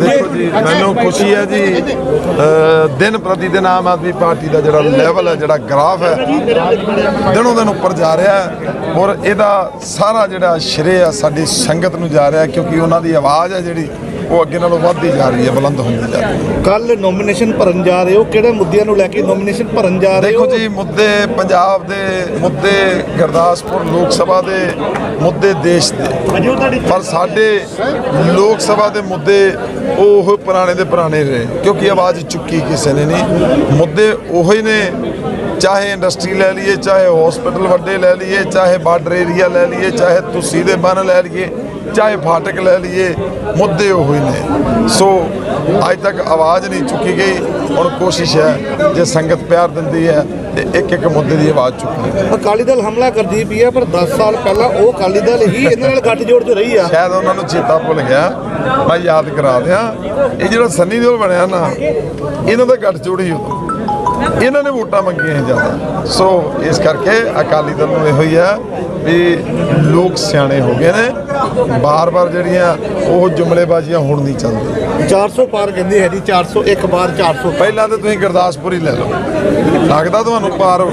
Yeah, ਦੇਖੋ ਮੈਨੂੰ ਖੁਸ਼ੀ ਹੈ ਜੀ ਦਿਨ ਪ੍ਰਤੀ ਦਿਨ ਆਮ ਆਦਮੀ ਪਾਰਟੀ ਦਾ ਜਿਹੜਾ ਲੈਵਲ ਹੈ ਜਿਹੜਾ ਗ੍ਰਾਫ ਹੈ ਦਿਨੋਂ ਦਿਨ ਉੱਪਰ ਜਾ ਰਿਹਾ ਹੈ ਔਰ ਇਹਦਾ ਸਾਰਾ ਜਿਹੜਾ ਸ਼੍ਰੇ ਆ ਸਾਡੀ ਸੰਗਤ ਨੂੰ ਜਾ ਰਿਹਾ ਕਿਉਂਕਿ ਉਹਨਾਂ ਦੀ ਆਵਾਜ਼ ਹੈ ਜਿਹੜੀ ਉਹ ਅੱਗੇ ਨਾਲੋਂ ਵੱਧਦੀ ਜਾ ਰਹੀ ਹੈ ਬੁਲੰਦ ਹੁੰਦੀ ਜਾ ਰਹੀ ਹੈ। ਕੱਲ ਨੋਮੀਨੇਸ਼ਨ ਭਰਨ ਜਾ ਰਹੇ ਹੋ ਕਿਹੜੇ ਮੁੱਦਿਆਂ ਨੂੰ ਲੈ ਕੇ ਨੋਮੀਨੇਸ਼ਨ ਭਰਨ ਜਾ ਰਹੇ ਦੇਖੋ ਹੋ? ਜੀ ਮੁੱਦੇ ਪੰਜਾਬ ਦੇ ਮੁੱਦੇ ਗੁਰਦਾਸਪੁਰ ਲੋਕ ਸਭਾ ਦੇ ਮੁੱਦੇ ਦੇਸ਼ ਦੇ। ਪਰ ਸਾਡੇ ਲੋਕ ਸਭਾ ਦੇ ਮੁੱਦੇ ਉਹ ਪੁਰਾਣੇ ਦੇ ਪੁਰਾਣੇ ਰਹੇ। ਕਿਉਂਕਿ ਆਵਾਜ਼ ਚੁੱਕੀ ਕਿਸੇ ਨੇ ਨਹੀਂ। ਮੁੱਦੇ ਉਹੀ ਨੇ ਚਾਹੇ ਇੰਡਸਟਰੀ ਲੈ ਲਈਏ ਚਾਹੇ ਹਸਪੀਟਲ ਵੱਡੇ ਲੈ ਲਈਏ ਚਾਹੇ ਬਾਰਡਰ ਏਰੀਆ ਲੈ ਲਈਏ ਚਾਹੇ ਤੁਸੀਂ ਦੇ ਬੰਨ ਲੈ ਲਈਏ ਚਾਹੇ ਫਾਟਕ ਲੈ ਲਈਏ ਮੁੱਦੇ ਉਹੀ ਨੇ। ਸੋ ਅੱਜ ਤੱਕ ਆਵਾਜ਼ ਨਹੀਂ ਚੁੱਕੀ ਗਈ ਹੁਣ ਕੋਸ਼ਿਸ਼ ਹੈ ਜੇ ਸੰਗਤ ਪਿਆਰ ਦਿੰਦੀ ਹੈ ਤੇ ਇੱਕ ਇੱਕ ਮੁੱਦੇ ਦੀ ਆਵਾਜ਼ ਚੁੱਕਣੀ ਹੈ। ਅਕਾਲੀ ਦਲ ਹਮਲਾ ਕਰਦੀ ਪਈ ਹੈ ਪਰ 10 ਸਾਲ ਪਹਿਲਾਂ ਉਹ ਅਕਾਲੀ ਦਲ ਹੀ ਇਹਨਾਂ ਨਾਲ ਗੱਠਜੋੜ 'ਚ ਰਹੀ ਆ। ਸ਼ਾਇਦ ਉਹਨਾਂ ਨੂੰ ਚੇਤਾ ਭੁੱਲ ਗਿਆ। ਮੈਂ ਯਾਦ ਕਰਾ ਦਿਆਂ ਇਹ ਜਿਹੜਾ ਸੰਨੀ ਦਿਓਲ ਬਣਿਆ ਨਾ ਇਹਨਾਂ ਦਾ ਗੱਠ ਜੋੜੀ ਉਦੋਂ। ਇਹਨਾਂ ਨੇ ਵੋਟਾਂ ਮੰਗੀਆਂ ਸੀ ਜ਼ਿਆਦਾ। ਸੋ ਇਸ ਕਰਕੇ ਅਕਾਲੀ ਦਲ ਨੂੰ ਇਹੋ ਹੀ ਆ ਵੀ ਲੋਕ ਸਿਆਣੇ ਹੋ ਗਏ ਨੇ। ਬਾਰ-ਬਾਰ ਜਿਹੜੀਆਂ ਉਹ ਜੁਮਲੇਬਾਜ਼ੀਆਂ ਹੁਣ ਨਹੀਂ ਚੱਲਦੀਆਂ 400 ਪਾਰ ਕਹਿੰਦੇ ਹੈ ਜੀ 400 ਇੱਕ ਵਾਰ 400 ਪਹਿਲਾਂ ਤਾਂ ਤੁਸੀਂ ਗੁਰਦਾਸਪੁਰ ਹੀ ਲੈ ਲਓ। ਲੱਗਦਾ ਤੁਹਾਨੂੰ ਪਾਰ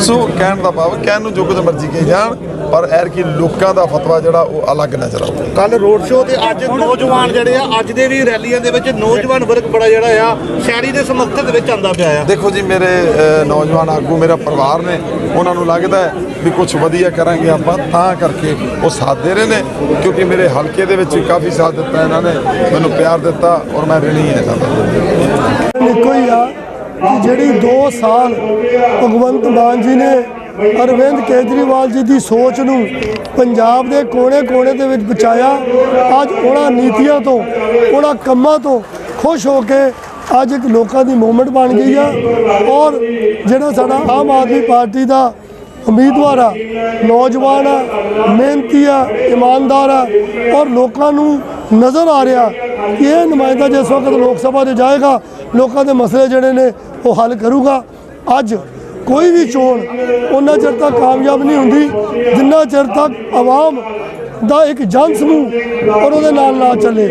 ਸੋ ਕਹਿਣ ਦਾ ਭਾਵ ਕਹਿਣ ਨੂੰ ਜੋ ਕੁਝ ਮਰਜ਼ੀ ਕਹੀ ਜਾਣ ਪਰ ਐਰ ਕੀ ਲੋਕਾਂ ਦਾ ਫਤਵਾ ਜਿਹੜਾ ਉਹ ਅਲੱਗ ਨਜ਼ਰ ਆਉਂਦਾ ਕੱਲ ਰੋਡ ਸ਼ੋਅ ਤੇ ਅੱਜ ਨੌਜਵਾਨ ਜਿਹੜੇ ਆ ਅੱਜ ਦੇ ਵੀ ਰੈਲੀਆਂ ਦੇ ਵਿੱਚ ਨੌਜਵਾਨ ਵਰਗ ਬੜਾ ਜਿਹੜਾ ਆ ਸ਼ਹਿਰੀ ਦੇ ਸਮਰਥਨ ਦੇ ਵਿੱਚ ਆਂਦਾ ਪਿਆ ਆ। ਦੇਖੋ ਜੀ ਮੇਰੇ ਨੌਜਵਾਨ ਆਗੂ ਮੇਰਾ ਪਰਿਵਾਰ ਨੇ ਉਹਨਾਂ ਨੂੰ ਲੱਗਦਾ ਵੀ ਕੁਝ ਵਧੀਆ ਕਰਾਂਗੇ ਆਪਾਂ ਤਾਂ ਕਰਕੇ ਉਹ ਸਾਥ ਦੇ ਰਹੇ। ਨੇ, ਕਿਉਂਕਿ ਮੇਰੇ ਹਲਕੇ ਦੇ ਵਿੱਚ ਕਾਫੀ ਸਾਥ ਦਿੱਤਾ ਇਹਨਾਂ ਨੇ, ਮੈਨੂੰ ਪਿਆਰ ਦਿੱਤਾ ਔਰ ਮੈਂ ਰਣੀ ਹਾਂ ਇਹਨਾਂ ਦਾ ਇੱਕੋ ਹੀ ਆ ਜਿਹੜੀ 2 ਸਾਲ ਭਗਵੰਤ ਮਾਨ ਜੀ ਨੇ ਅਰਵਿੰਦ ਕੇਜਰੀਵਾਲ ਜੀ ਦੀ ਸੋਚ ਨੂੰ ਪੰਜਾਬ ਦੇ ਕੋਨੇ-ਕੋਨੇ ਦੇ ਵਿੱਚ ਬਚਾਇਆ, ਅੱਜ ਉਹਨਾਂ ਨੀਤੀਆਂ ਤੋਂ, ਉਹਨਾਂ ਕੰਮਾਂ ਤੋਂ ਖੁਸ਼ ਹੋ ਕੇ ਅੱਜ ਇੱਕ ਲੋਕਾਂ ਦੀ ਮੂਵਮੈਂਟ ਬਣ ਗਈ ਆ ਔਰ ਜਿਹੜਾ ਸਾਡਾ ਆਮ ਆਦਮੀ ਪਾਰਟੀ ਦਾ ਉਮੀਦਵਾਰ ਆ, ਨੌਜਵਾਨ ਆ, ਮਿਹਨਤੀ ਆ, ਇਮਾਨਦਾਰ ਆ ਔਰ ਲੋਕਾਂ ਨੂੰ ਨਜ਼ਰ ਆ ਰਿਹਾ ਕਿ ਇਹ ਨੁਮਾਇੰਦਾ ਜਿਸ ਵਕਤ ਲੋਕ ਸਭਾ 'ਚ ਜਾਏਗਾ, ਲੋਕਾਂ ਦੇ ਮਸਲੇ ਜਿਹੜੇ ਨੇ ਉਹ ਹੱਲ ਕਰੂਗਾ। ਅੱਜ ਕੋਈ ਵੀ ਚੋਣ ਉਹਨਾਂ ਚਿਰ ਤੱਕ ਕਾਮਯਾਬ ਨਹੀਂ ਹੁੰਦੀ, ਜਿੰਨਾ ਚਿਰ ਤੱਕ ਆਵਾਮ ਦਾ ਇੱਕ ਜਨ ਸਮੂਹ ਔਰ ਉਹਦੇ ਨਾਲ ਨਾ ਚੱਲੇ।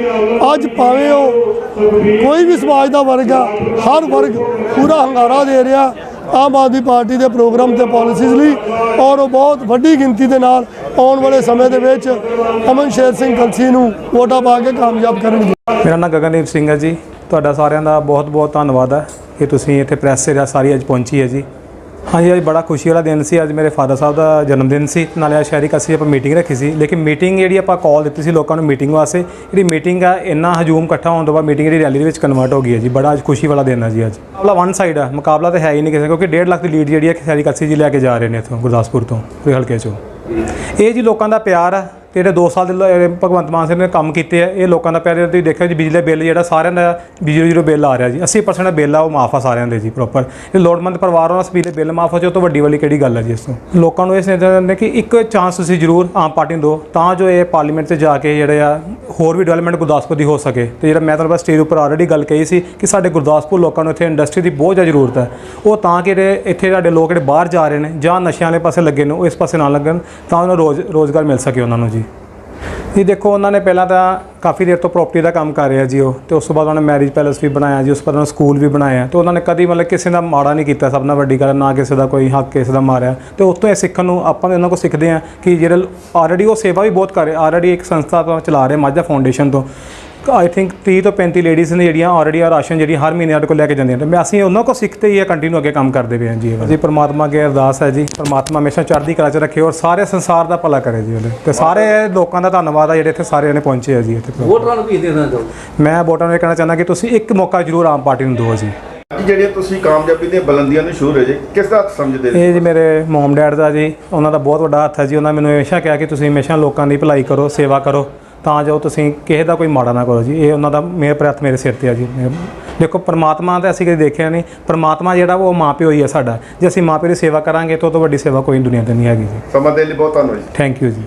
ਅੱਜ ਭਾਵੇਂ ਉਹ ਕੋਈ ਵੀ ਸਮਾਜ ਦਾ ਵਰਗ ਆ, ਹਰ ਵਰਗ ਪੂਰਾ ਹੰਗਾਰਾ ਦੇ ਰਿਹਾ ਆਮ ਆਦਮੀ ਪਾਰਟੀ ਦੇ ਪ੍ਰੋਗਰਾਮ ਤੇ ਪਾਲਿਸੀਜ਼ ਲਈ ਔਰ ਉਹ ਬਹੁਤ ਵੱਡੀ ਗਿਣਤੀ ਦੇ ਨਾਲ ਆਉਣ ਵਾਲੇ ਸਮੇਂ ਦੇ ਵਿੱਚ ਅਮਨ ਸ਼ੇਰ ਸਿੰਘ ਕਲਸੀ ਨੂੰ ਵੋਟਾਂ ਪਾ ਕੇ ਕਾਮਯਾਬ ਕਰਨਗੇ। ਮੇਰਾ ਨਾਮ ਗਗਨਦੀਪ ਸਿੰਘ ਹੈ ਜੀ। ਤੁਹਾਡਾ ਸਾਰਿਆਂ ਦਾ ਬਹੁਤ-ਬਹੁਤ ਧੰਨਵਾਦ ਹੈ ਕਿ ਤੁਸੀਂ ਇੱਥੇ ਪ੍ਰੈਸ ਸੇਵਾ ਸਾਰੀ ਅੱਜ ਪਹੁੰਚੀ ਹੈ ਜੀ। ਹਾਂਜੀ ਅੱਜ ਬੜਾ ਖੁਸ਼ੀ ਵਾਲਾ ਦਿਨ ਸੀ। ਅੱਜ ਮੇਰੇ ਫਾਦਰ ਸਾਹਿਬ ਦਾ ਜਨਮ ਦਿਨ ਸੀ। ਨਾਲੇ ਅੱਜ ਸ਼ਹਿਰੀ ਕਸੀ ਆਪਾਂ ਮੀਟਿੰਗ ਰੱਖੀ ਸੀ। ਲੇਕਿਨ ਮੀਟਿੰਗ ਜਿਹੜੀ ਆਪਾਂ ਕਾਲ ਦਿੱਤੀ ਸੀ ਲੋਕਾਂ ਨੂੰ ਮੀਟਿੰਗ ਵਾਸਤੇ ਜਿਹੜੀ ਮੀਟਿੰਗ ਆ, ਇੰਨਾ ਹਜੂਮ ਇਕੱਠਾ ਹੋਣ ਤੋਂ ਬਾਅਦ ਮੀਟਿੰਗ ਜਿਹੜੀ ਰੈਲੀ ਦੇ ਵਿੱਚ ਕਨਵਰਟ ਹੋ ਗਈ ਹੈ ਜੀ। ਬੜਾ ਅੱਜ ਖੁਸ਼ੀ ਵਾਲਾ ਦਿਨ ਹੈ ਜੀ ਅੱਜ। ਮੁਕਾਬਲਾ ਵਨ ਸਾਈਡ ਹੈ ਮੁਕਾਬਲਾ ਤਾਂ ਹੈ ਹੀ ਨਹੀਂ ਕਿਸੇ ਕਿਉਂਕਿ 1.5 ਲੱਖ ਦੀ ਲੀਡ ਜਿਹੜੀ ਹੈ ਸ਼ਹਿਰੀ ਕਸੀ ਜੀ ਲੈ ਕੇ ਜਾ ਰਹੇ ਨੇ ਇੱਥੋਂ ਗੁਰਦਾਸਪੁਰ ਤੋਂ, ਕੋਈ ਹਲਕੇ ਚੋਂ। ਇਹ ਜੀ ਲੋਕਾਂ ਦਾ ਪਿਆਰ ਆ। ਤੇ ਜਿਹੜੇ 2 ਸਾਲ ਦੇ ਭਗਵੰਤ ਮਾਨ ਸਿੰਘ ਨੇ ਕੰਮ ਕੀਤੇ ਆ, ਇਹ ਲੋਕਾਂ ਦਾ ਪਿਆਰ ਤੁਸੀਂ ਦੇਖਿਆ ਜੀ, ਬਿਜਲੀ ਦਾ ਬਿੱਲ ਜਿਹੜਾ ਸਾਰਿਆਂ ਦਾ ਬਿਜਲੀ ਜ਼ੀਰੋ ਬਿੱਲ ਆ ਰਿਹਾ ਜੀ। 80% ਦਾ ਬਿੱਲ ਆ, ਉਹ ਮਾਫ ਆ ਸਾਰਿਆਂ ਦੇ ਜੀ ਪ੍ਰੋਪਰ ਇਹ ਲੋੜਵੰਦ ਪਰਿਵਾਰਾਂ ਦਾ ਬਿਜਲੀ ਬਿੱਲ ਮਾਫ ਹੋ ਜੇ ਉਹ ਤੋਂ ਵੱਡੀ ਵਾਲੀ ਕਿਹੜੀ ਗੱਲ ਹੈ ਜੀ ਇਸ ਤੋਂ? ਲੋਕਾਂ ਨੂੰ ਇਹ ਸਮਝਦੇ ਨੇ ਕਿ ਇੱਕ ਚਾਂਸ ਤੁਸੀਂ ਜ਼ਰੂਰ ਆਮ ਪਾਰਟੀ ਨੂੰ ਦਿਓ, ਤਾਂ ਜੋ ਇਹ ਪਾਰਲੀਮੈਂਟ 'ਤੇ ਜਾ ਕੇ ਜਿਹੜੇ ਆ, ਹੋਰ ਵੀ ਡਿਵੈਲਪਮੈਂਟ ਗੁਰਦਾਸਪੁਰ ਦੀ ਹੋ ਸਕੇ। ਤੇ ਜਿਹੜਾ ਮੈਂ ਤੁਹਾਨੂੰ ਬਸ ਸਟੇਜ ਉੱਪਰ ਆਲਰੇਡੀ ਗੱਲ ਕਹੀ ਸੀ ਕਿ ਸਾਡੇ ਗੁਰਦਾਸਪੁਰ ਲੋਕਾਂ ਨੂੰ ਇੱਥੇ ਇੰਡਸਟਰੀ ਦੀ ਬਹੁਤ ਜ਼ਿਆਦਾ ਜ਼ਰੂਰਤ ਹੈ। ਉਹ ਤਾਂ ਕਿ ਜਿਹੜੇ ਇੱਥੇ ਸਾਡੇ ਲੋਕ ਜਿਹੜੇ ਬਾਹਰ ਜਾ ਰਹੇ ਨੇ ਜਾਂ ਨਸ਼ਿਆਂ ਵਾਲੇ ਪਾਸੇ ਲੱਗੇ ਨੇ, ਉਹ ਇਸ ਪਾਸੇ ਨਾ ਲੱਗਣ, ਤਾਂ ਉਹਨਾਂ ਨੂੰ ਰੋਜ਼, ਰੋਜ਼ਗਾਰ ਮਿਲ ਸਕੇ ਉਹਨਾਂ ਨੂੰ ਜੀ। ਜੀ ਦੇਖੋ, ਉਹਨਾਂ ਨੇ ਪਹਿਲਾਂ ਤਾਂ ਕਾਫੀ ਦੇਰ ਤੋਂ ਪ੍ਰਾਪਰਟੀ ਦਾ ਕੰਮ ਕਰ ਰਿਹਾ ਜੀ ਉਹ। ਤੇ ਉਸ ਤੋਂ ਬਾਅਦ ਉਹਨਾਂ ਨੇ ਮੈਰਿਜ ਪੈਲੇਸ ਵੀ ਬਣਾਇਆ ਜੀ, ਉਸ ਤੋਂ ਬਾਅਦ ਉਹਨਾਂ ਨੇ ਸਕੂਲ ਵੀ ਬਣਾਇਆ। ਤੇ ਉਹਨਾਂ ਨੇ ਕਦੀ ਮਤਲਬ ਕਿਸੇ ਦਾ ਮਾੜਾ ਨਹੀਂ ਕੀਤਾ, ਸਭ ਨਾਲ ਵੱਡੀ ਗੱਲ, ਨਾ ਕਿਸੇ ਦਾ ਕੋਈ ਹੱਕ, ਕਿਸੇ ਦਾ ਮਾਰਿਆ। ਤੇ ਉਸ ਤੋਂ ਇਹ ਸਿੱਖਣ ਨੂੰ ਆਪਾਂ ਵੀ ਉਹਨਾਂ ਕੋਲ ਸਿੱਖਦੇ ਹਾਂ ਕਿ ਜਿਹੜੇ ਆਲਰੇਡੀ ਉਹ ਸੇਵਾ ਵੀ ਬਹੁਤ ਕਰ ਰਹੇ ਆਲਰੇਡੀ ਇੱਕ ਸੰਸਥਾ ਤੋਂ ਚਲਾ ਰਹੇ ਮਾਝਾ ਫਾਊਂਡੇਸ਼ਨ ਤੋਂ। ਆਈ ਥਿੰਕ 30 ਤੋਂ 35 ਲੇਡੀਜ਼ ਨੇ ਜਿਹੜੀਆਂ ਆਲਰੇਡੀ ਆ ਰਾਸ਼ਨ ਜਿਹੜੀ ਹਰ ਮਹੀਨੇ ਸਾਡੇ ਕੋਲ ਲੈ ਕੇ ਜਾਂਦੀਆਂ ਤੇ ਮੈਂ ਅਸੀਂ ਉਹਨਾਂ ਕੋਲ ਸਿੱਖਦੇ ਹੀ ਆ ਕੰਟੀਨਿਊ ਅੱਗੇ ਕੰਮ ਕਰਦੇ ਪਏ ਹਾਂ ਜੀ ਜੀ ਪਰਮਾਤਮਾ ਅੱਗੇ ਅਰਦਾਸ ਹੈ ਜੀ। ਪਰਮਾਤਮਾ ਹਮੇਸ਼ਾ ਚੜ੍ਹਦੀ ਕਲਾ 'ਚ ਰੱਖੇ ਔਰ ਸਾਰੇ ਸੰਸਾਰ ਦਾ ਭਲਾ ਕਰੇ ਜੀ ਉਹਦੇ। ਤੇ ਸਾਰੇ ਲੋਕਾਂ ਦਾ ਧੰਨਵਾਦ ਆ ਜਿਹੜੇ ਇੱਥੇ ਸਾਰੇ ਜਣੇ ਪਹੁੰਚੇ ਆ ਜੀ ਇੱਥੇ। ਵੋਟਰਾਂ ਨੂੰ ਕੀ ਦੇਣਾ ਚਾਹੋ ਮੈਂ ਵੋਟਰਾਂ ਨੂੰ ਇਹ ਕਹਿਣਾ ਚਾਹੁੰਦਾ ਕਿ ਤੁਸੀਂ ਇੱਕ ਮੌਕਾ ਜ਼ਰੂਰ ਆਮ ਪਾਰਟੀ ਨੂੰ ਦਿਓ ਜੀ। ਅੱਜ ਜਿਹੜੀਆਂ ਤੁਸੀਂ ਕਾਮਯਾਬੀ ਦੀਆਂ ਬੁਲੰਦੀਆਂ ਨੂੰ ਛੂਹ ਰਹੇ ਜੇ ਕਿਸ ਦਾ ਹੱਥ ਸਮਝਦੇ ਨੇ? ਇਹ ਜੀ ਮੇਰੇ ਮੋਮ ਡੈਡ ਦਾ ਜੀ ਉਹਨਾਂ ਦਾ ਬਹੁਤ ਵੱਡਾ ਹੱਥ ਹੈ ਜੀ। ਉਹਨਾਂ ਮੈਨੂੰ ਹਮੇਸ਼ਾ ਕਿਹਾ ਕਿ ਤੁਸੀਂ ਹਮੇਸ਼ਾ ਲੋਕਾਂ ਦੀ ਭਲਾਈ ਕਰੋ ਸੇਵਾ ਕਰੋ। ਤਾਂ ਜੋ ਤੁਸੀਂ ਕਿਸੇ ਦਾ ਕੋਈ ਮਾੜਾ ਨਾ ਕਰੋ ਜੀ ਇਹ ਉਹਨਾਂ ਦਾ ਮੇਰੇ ਪ੍ਰਯਤ ਮੇਰੇ ਸਿਰ ਤੇ ਆ ਜੀ। ਦੇਖੋ ਪਰਮਾਤਮਾ ਤਾਂ ਅਸੀਂ ਕਦੇ ਦੇਖਿਆ ਨਹੀਂ ਪਰਮਾਤਮਾ ਜਿਹੜਾ ਉਹ ਮਾਪਿਓ ਹੀ ਹੈ ਸਾਡਾ। ਜੇ ਅਸੀਂ ਮਾਪਿਓ ਦੀ ਸੇਵਾ ਕਰਾਂਗੇ ਤਾਂ ਉਹ ਤੋਂ ਵੱਡੀ ਸੇਵਾ ਕੋਈ ਦੁਨੀਆ ਤੇ ਨਹੀਂ ਹੈਗੀ ਜੀ। ਸਮਾਂ ਦੇਣ ਲਈ ਬਹੁਤ ਧੰਨਵਾਦ ਜੀ। ਥੈਂਕ ਯੂ ਜੀ।